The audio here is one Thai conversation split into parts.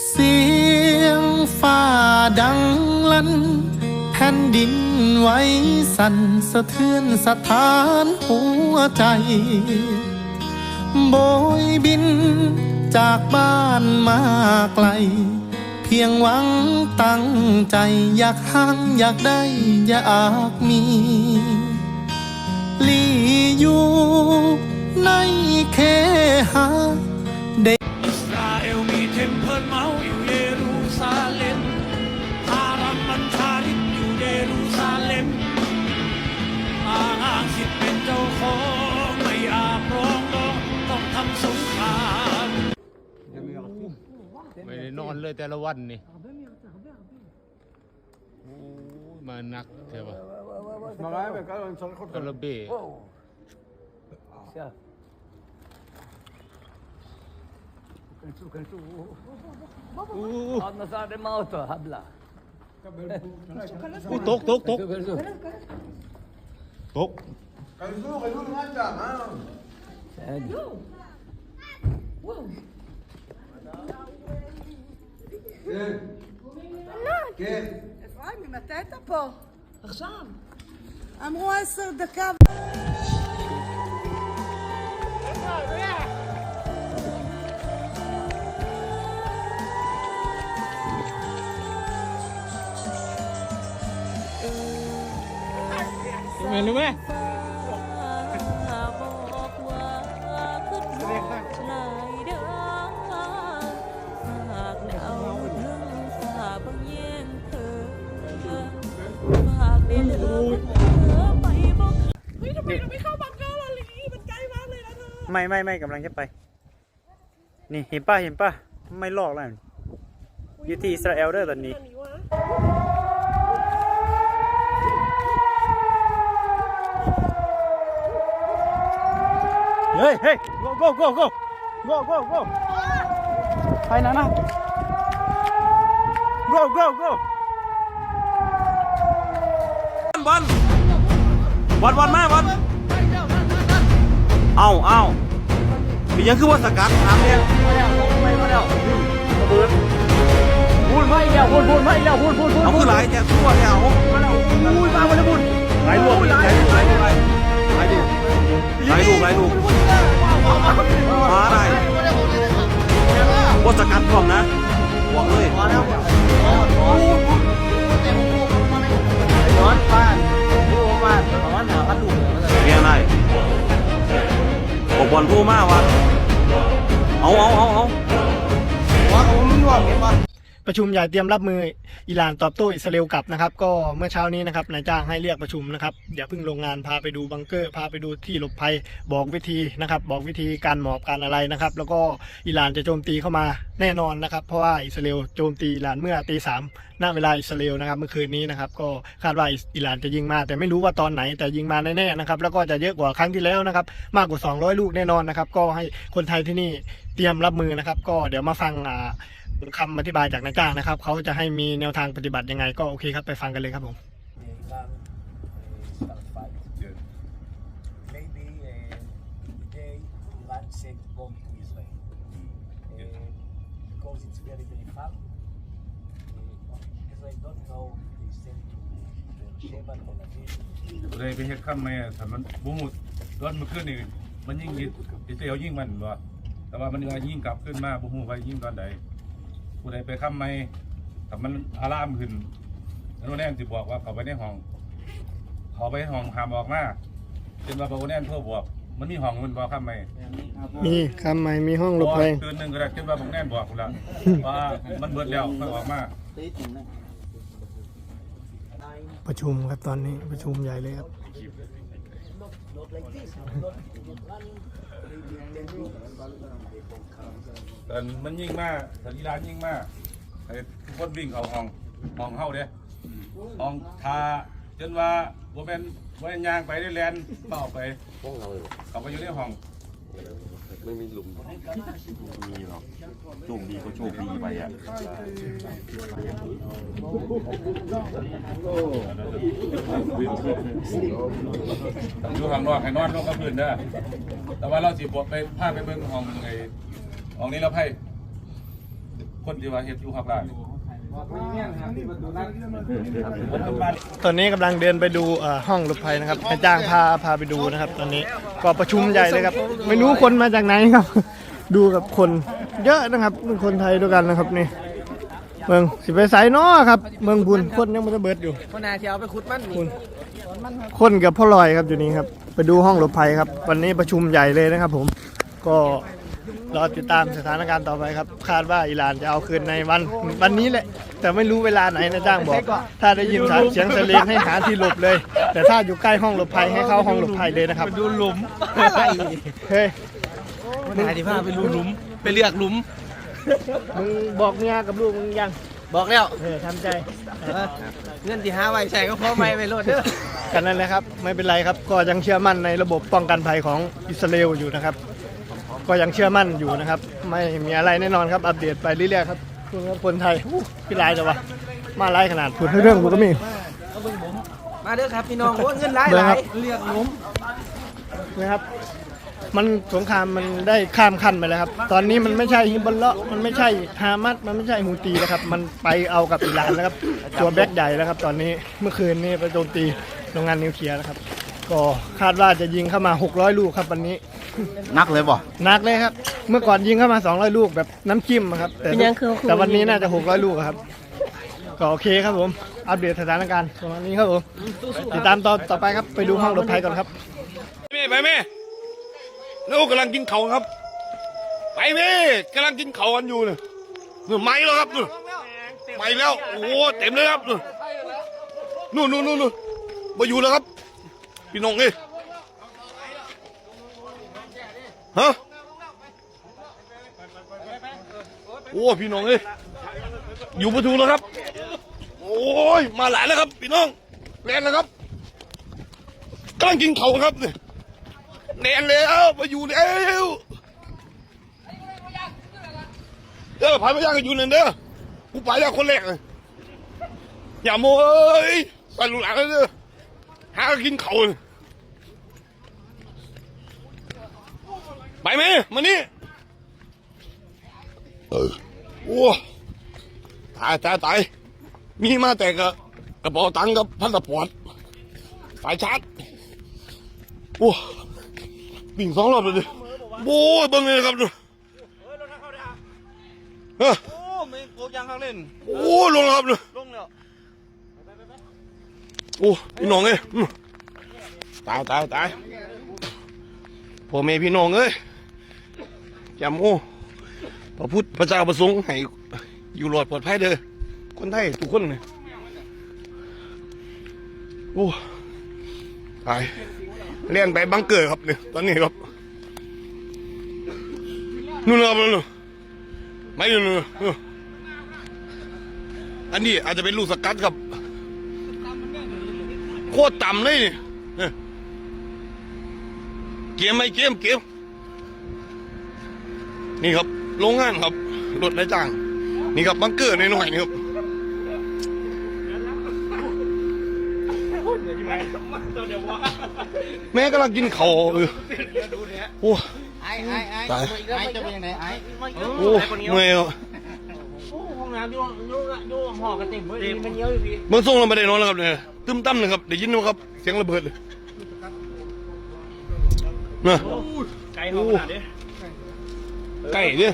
เสียงฟ้าดังลั่น แผ่นดินไหวสั่นสะเทือนสถานหัวใจโบยบินจากบ้านมาไกล เพียงหวังตั้งใจอยากหังอยากได้อยากมีลีอยู่ในเคหา ไม่ได้นอนเลยแต่ละวันนี่โอ้ยมาหนักใช่ปะ Malaya ve kalan sarı kurt. กระเบะ Siyah. Kansu kansu. อู้ Anla sadece mauto abla. อู้ตกตกตก Kansu kansu. ตก Kayısı o kayısı ne yapacağım ha? Sen. כן. כן. אפרים, ממתי אתה פה? עכשיו. אמרו עשר דקה. Minum eh. ยทำไมเราไม่เข้าบังเกอร์ล่ะลีมันใกล้มากเลยนะเธอไม่ไม่ไม่กำลังจะไป นี่เห็นป่ะเห็นป่ะไม่ลอกแล้วอยู่ที่อิสราเอลเด้อตอนนี้อันนี้วะเฮ้ยเฮ้ย go go go go go go go ไปนะนะ go go go บอลบอลบอลมาบอล เอ้าเอ้าเป็นยังคือว่าสกัดถามเนี่ยพูดไม่เดียวพูดพูดไม่เดียวพูดพูดพูดเอาคือหลายแถวทั่วแถวพูดมาวันละพูดหลายรวมไปเลยหลายรวมหลายหลายรวมหลายรวมหลายรวมมาได้ว่าสกัดพร้อมนะบอกเลยร้ บอกบอลพูมากวะเอาเอาเอาเอาป ประชุมใหญ่เตรียมรับมืออิหร่านตอบโต้อิสราเอลกลับนะครับ ก็เมื่อเช้านี้นะครับนายจ้างให้เรียกประชุมนะครับอย่าเพิ่งลงงานพาไปดูบังเกอร์พาไปดูที่หลบภัยบอกวิธีนะครับ บอกวิธีการหมอบการอะไรนะครับ แล้วก็อิหร่านจะโจมตีเข้ามาแน่นอนนะครับ เพราะว่าอิสราเอลโจมตีอิหร่านเมื่อตีสามณเวลาอิสราเอลนะครับเมื่อคืนนี้นะครับ ก็คาดว่าอิหร่านจะยิงมา แต่ไม่รู้ว่าตอนไหนแต่ยิงมาแน่ๆนะครับแล้วก็จะเยอะกว่าครั้งที่แล้วนะครับ มากกว่า 200 ลูกแน่นอนนะครับ ก็ให้คนไทยที่นี่เตรียมรับมือนะครับ ก็เดี๋ยวมาฟังอ่า คำอธิบายจากนายจ้างนะครับ เขาจะให้มีแนวทางปฏิบัติยังไง ก็โอเคครับไปฟังกันเลยครับผม Maybe uh, today Iran sent bomb to Israel uh, because it's very very far. Uh, Israel don't know they sent to Beersheba, Tel Aviv. เลยไปเฮ็ดคำแม่ถ้ามันบ่ฮู้ตอนมันขึ้นนี่มันยิ่งยิอิสราเอลยิ่งมันบ่แต่ว่ามันก็ยิ่งกลับขึ้นมาบ่ฮู้ว่ายิ่งตอนใด ผู้ใดไปคำไม่ถ้ามันอารามขึ้นแล้วโน่นแน่นสิบอกว่าเขาไปในห้องเขาไปในห้องห้ามออกมาเป็นว่าบ่แน่นโทรบอก มันมีห้องมันบ่คำไม่มีคำใหม่มีห้องหลบภัยตื่นหนึงก็ได้คิดว่าบ่แน่นบอกพุ่นล่ะว่ามันเบิดแล้วค่อยออกมาประชุมครับตอนนี้ประชุมใหญ่เลยครับ แต่มันยิ่งมากแต่อีรานยิ่งมากไอ้ทุกคนวิ่งเข้าห้องห้องเฮาเด้ห้องทาจนว่าบ่แม่นบ่แม่นย่างไปได้แลนเป้าไปห้องเราเขาไปอยู่ในห้อง ไม่มีหลุมมีหรอกโชคดีก็โชคดีไปอะอยู่างนอกให้นอนนอกกัพื้นเด้อแต่ว่าเราสิบไปพาไปเบิ่งห้องไอ้ห้องนี้เราให้คนที่ว่าเฮ็ดอยู่ข้างล่าง ตอนนี้กำลังเดินไปดูเอ่อห้องหลบภัยนะครับนายจ้างพาพาไปดูนะครับ ตอนนี้ก็ประชุมใหญ่เลยครับ ไม่รู้คนมาจากไหนครับ ดูกับคนเยอะนะครับเป็นคนไทยด้วยกันนะครับนี่เมืองสิไปไสเนาะครับ เมืองบุญคนยังไม่ได้เบิดอยู่คนนาเที่ยวไปขุดมันคุณคนกับพ่อลอยครับอยู่นี้ครับ ไปดูห้องหลบภัยครับ วันนี้ประชุมใหญ่เลยนะครับ ผมก็ รอติดตามสถานการณ์ต่อไปครับ คาดว่าอิหร่านจะเอาคืนในวันวันนี้แหละ แต่ไม่รู้เวลาไหนนะจ้างบอก ถ้าได้ยินเสียงเสลียงให้หาที่หลบเลย แต่ถ้าอยู่ใกล้ห้องหลบภัยให้เข้าห้องหลบภัยเลยนะครับดูหลุมเฮ้ยนายที่พาไปดูหลุมไปเลือกหลุมมึงบอกเมียกับลูกมึงยังบอกแล้วเออทำใจเงินที่หาไว้ใส่ก็พอไม่ไปโลดเด้อกันนั่นแหละครับ ไม่เป็นไรครับ ก็ยังเชื่อมั่นในระบบป้องกันภัยของอิสราเอลอยู่นะครับ ก็ยังเชื่อมั่นอยู่นะครับ ไม่มีอะไรแน่นอนครับ อัปเดตไปเรื่อยๆครับคุณครับคนไทยอู้พี่ลายแต่ว่ามาไล่ขนาดพูดเรื่องกูก็มี มาเด้อครับพี่น้องโอ้เงินหลายเบิ่หงครัลายบเลือกหลุมนะครับ มันสงครามมันได้ข้ามขั้นไปแล้วครับ ตอนนี้มันไม่ใช่ฮิบอลเลาะมันไม่ใช่ฮามัสมันไม่ใช่ฮูตีนะครับ มันไปเอากับอิหร่านแล้วครับ ตัวแบ็คใหญ่แล้วครับ ตอนนี้เมื่อคืนนี้ไปโจมตีโรงงานนิวเคลียร์นะครับ ก็คาดว่าจะยิงเข้ามา 600 ลูกครับวันนี้ นักเลยบ่หนักเลยครับ เมื่อก่อนยิงเข้ามา 200 ลูกแบบน้ำจิ้มอะครับ แต่เป็นยังคือคือแต่วันนี้น่าจะ 600 ลูกอะครับ ก็โอเคครับผม อัปเดตสถานการณ์ประมาณนี้ครับผมติดตามตอนต่อไปครับ ไปดูห้องหลบภัยก่อนครับแม่ไปแม่ลูกกำลังกินเขาครับ ไปแม่กำลังกินเขากันอยู่เนี่ยนู่นไหม้แล้วครับนู่นไหม้แล้ว โอ้โหเต็มเลยครับนู่นนู่นนู่นนู่นมาอยู่แล้วครับ พี่น้องเอ้ยฮะโอ้พี่น้องเอ้ยอยู่ประตูแล้วครับ โอ้ยมาหลายแล้วครับ พี่น้องแลนแล้วครับกำลังกินเขาครับเนี่ยแนนแล้วมาอยู่แล้วเด้อพายไมาย่างกันอยู่นั่นเด้อกูไปแล้วคนแรกเลยอย่าโม้ยใส่ลูกหลานเลยเด้อหากินเขาเลย ไปไหมมานี่เออโอ้ตายตายตายมีมาแต่กระกระเป๋าตังค์กับพัสปอร์ตสายชาร์จโอ้ปิ่งสองรอบเลยดิโอ้ยเบิ่งเลยนะครับดูเฮ้ยโอ้ไม่โกยังข้างเล่นโอ้ยลงแล้วครับดูลงแล้วโอ้พี่น้องเอ้ยอืมตายตายตายพ่อแม่พี่น้องเอ้ย จำโอ้พระพุทธพระเจ้าประสงค์ให้อยู่รอดปลอดภัยเด้อคนไทยทุกคนเลยโอ้ตายเล่นไปบังเกอร์ครับเนี่ยตอนนี้ครับนู่นนะครับนู่นไม่นู่นอันนี้อาจจะเป็นลูกสกัดครับโคตรต่ำเลยนี่เอ้ยเกมไม่เกมเกม นี่ครับโรงงานครับรถนายจ้าง นี่ครับบังเกอร์หน่อยๆนี่ครับแม่กำลังกินเขาวเออโอ้ไอ้ไอ้ไอ้ตายไอ้จะเป็นยังไงไอ้โอ้เมื่อยแล้วห้องน้ำอยู่อยู่อยู่หอกันเต็มเลยมันเยอะอยู่พี่เมื่อส่งเราไม่ได้นอนแล้วครับเนี่ยตึมตั้มเลยครับได้ยินไหมครับเสียงระเบิดเลยนะไกลห้องขนาดนี้ ใกล้เนี่ย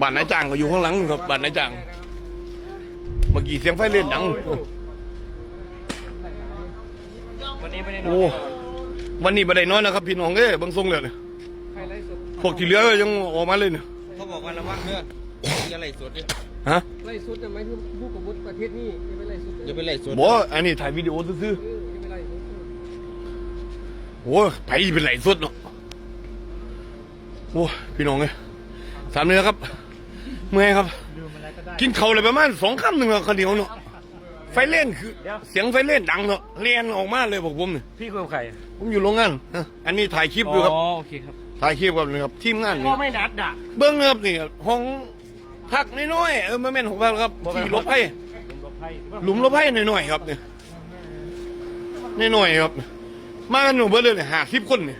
บ้านนายจ้างก็อยู่ข้างหลังครับบ้านนายจ้างเมื่อกี้เสียงไฟเล่นดังวันนี้ไม่ได้นอนโอ้วันนี้ไม่ได้นอนนะครับพี่น้องเอ้ยเบางทรงเลยเนี่ยพวกที่เหลือก็ยังออกมาเลยเนี่ยเขาบอกว่าระวังเนื้ออย่าไล่สดดิฮะไล่สุดแต่หมายถึงผู้กบฏประเทศนี้อย่าไปไล่สุดอย่าไปไล่สดบอกอันนี้ถ่ายวิดีโอซื่อเอออย่าไปไล่สุดๆโอ้ไผเป็นไหลสุดเนาะ โอ้พี่น้องเอ้ยสามเนื้อครับ เมื่อยครับ กินเขาวเลยประมาณสองคำหนึ่งอะคนเดียวเนาะไฟเล่นคือเสียงไฟเล่นดังเนาะเลียนออกมาเลยบอกผมเนี่ยพี่คุยกับใครผมอยู่โรงงานฮะอันนี้ถ่ายคลิปอยู่ครับอ๋อโอเคครับถ่ายคลิปกับนี่ครับทีมงานก็นี่ไม่นัดอะเบิ้งครับนี่ห้องพักน้อยๆเออมาแม่นของพักครับที่ลบให้หลุมลบให้หน่อยๆครับเนี่ยน้อยๆครับ มากันหนูเบิ้เลยเนี่ยหาสิบคนเนี่ย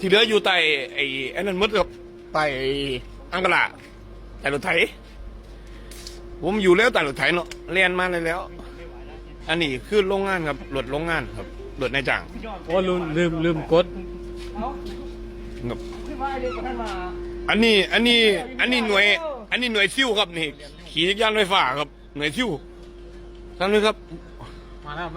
ที่เหลืออยู่ใต้ไอ้ไอ้นั่นหมดครับใต้ไอ้อังกฤษใต้รถไถผมอยู่แล้วแต่รถไถเนาะเรียนมาเลยแล้ว อันนี้คือโรงงานครับรถโรงงานครับรถนายจ้างโอ้ลืมลืมลืมกดครับอันนี้อันนี้อันนี้หน่วย อันนี้หน่วยซิ่วครับนี่ ขี่จักรยานไฟฟ้าครับ หน่วยซิ่วท่านเลยครับมาแล้ว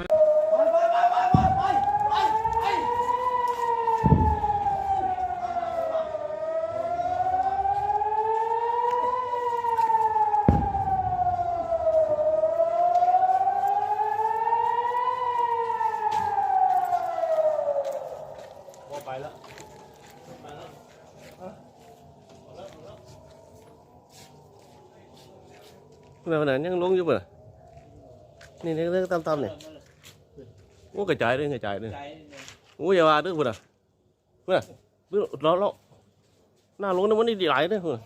มาเมื่อนั้นยังลงอยู่ป่ะนี่เรื่องตำๆเนี่ยโอ้กระจายเลยกระจายเลยโอ้อย่าว่าด้อพุ่นอะเพื่อนเพื่อนเราเราหน้าลงนี่มันดีหลายเด้อพุ่น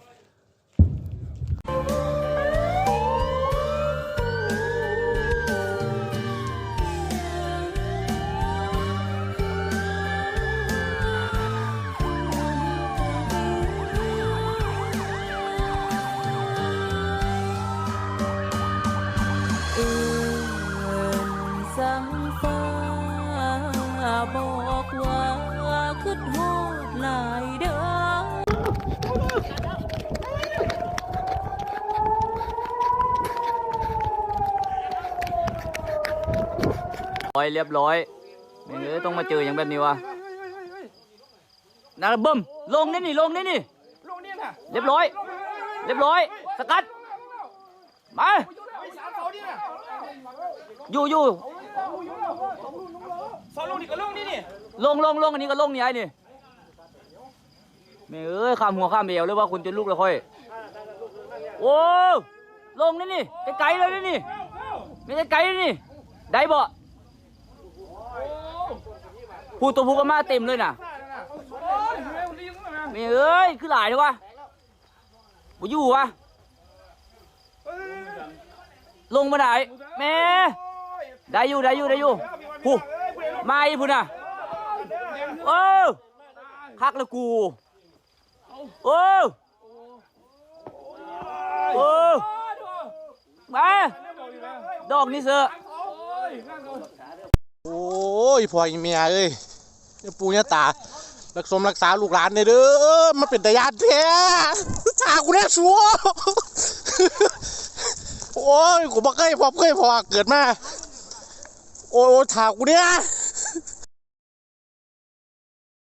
ร้อยเรียบร้อยไม่เงยต้องมาเจออย่างแบบนี้วะนาบิ้มลงนี่นี่ลงนี่นี่เรียบร้อย เรียบร้อย สกัด มาอยู่อยู่ลงลงลงลงอันนี้ก็ลงนี่ไอ้นี่ไม่เอ้ยข้ามหัวข้ามเอวเลยว่าคุณจะลุกแล้วค่อยโอ้ลงนี่นี่ไกลๆเลยนี่นี่ไม่ไกลๆเลนี่ได้บ่ พูดตัวพูดก็มาเต็มเลยน่ะไม่เอ้ยคือหลายเลยวะบ่อยู่วะลงมาได้แม่ได้อยู่ได้อยู่ได้อยู่ผู้มาอีพุ่นน่ะเออคักแล้วกูเออเออมาดอกนี่เสือโอ้ยพ่ออีเมียเอ้ย เนี่ยปู่เนี่ยตารักสมรักษาลูกหลานเนี่ยเด้อมันเป็นตายานแท้ชากูแน่ชัวโอ้ยกูบ่เคยพบเคยพอเกิดมา โอ้ยถากูเนี่ย